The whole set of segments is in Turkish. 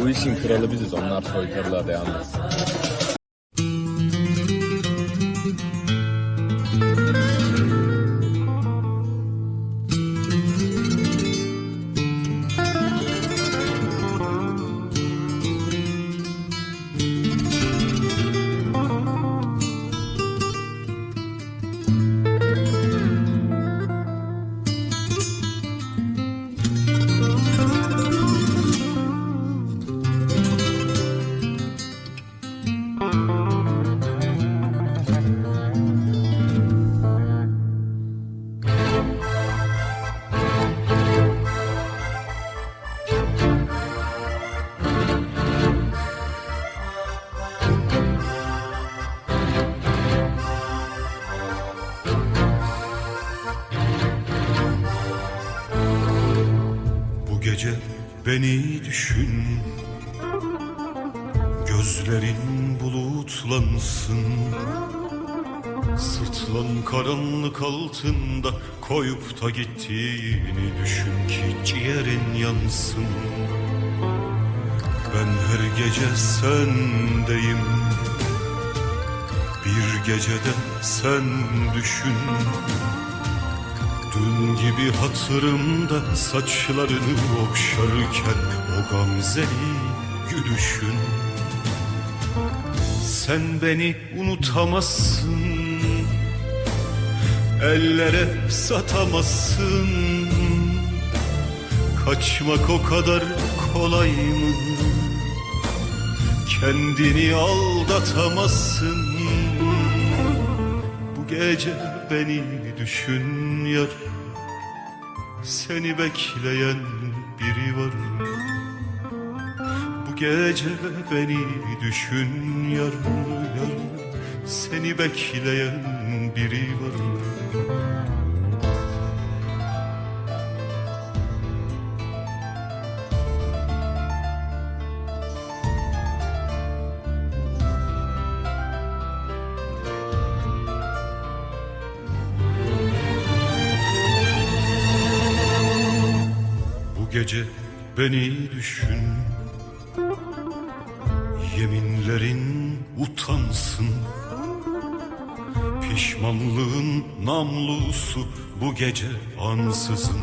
Bu işin kralı biziz. Onlar soytarılar yalnız. Gece beni düşün. Gözlerin bulutlansın. Sırtlan karanlık altında Koyup da gittiğini düşün ki ciğerin yansın. Ben her gece sendeyim. Bir gecede sen düşün Dün gibi hatırımda saçlarını okşarken o gamzeli gülüşün. Sen beni unutamazsın Ellere satamazsın. Kaçmak o kadar kolay mı? Kendini aldatamazsın gece beni düşün yar Seni bekleyen biri var. Bu gece beni düşün yar yar Seni bekleyen biri var gece beni düşün. Yeminlerin utansın. Pişmanlığın namlusu bu gece ansızın.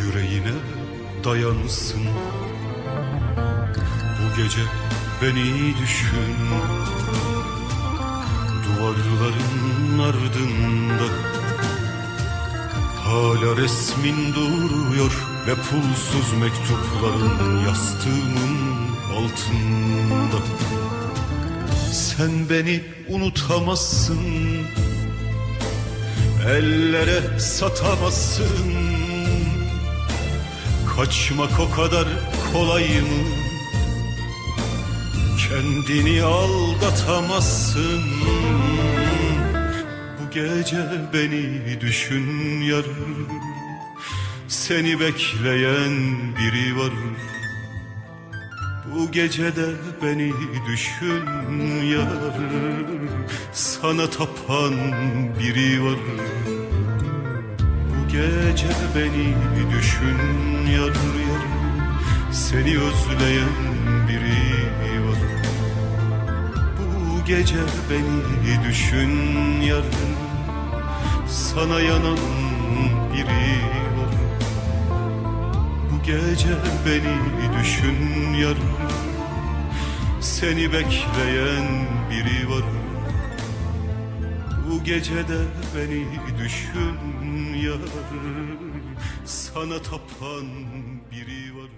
Yüreğine dayansın. Bu gece beni düşün. Duvarların ardında Hala resmin duruyor ve pulsuz mektupların yastığımın altında. Sen beni unutamazsın Ellere satamazsın. Kaçmak o kadar kolay mı? Kendini aldatamazsın gece beni düşün yar Seni bekleyen biri var. Bu gecede beni düşün yar Sana tapan biri var. Bu gece beni düşün yar yar Seni özleyen biri var. Bu gece beni düşün yar Sana yanan biri var Bu gece beni düşün yar Seni bekleyen biri var. Bu gecede beni düşün yar Sana tapan biri var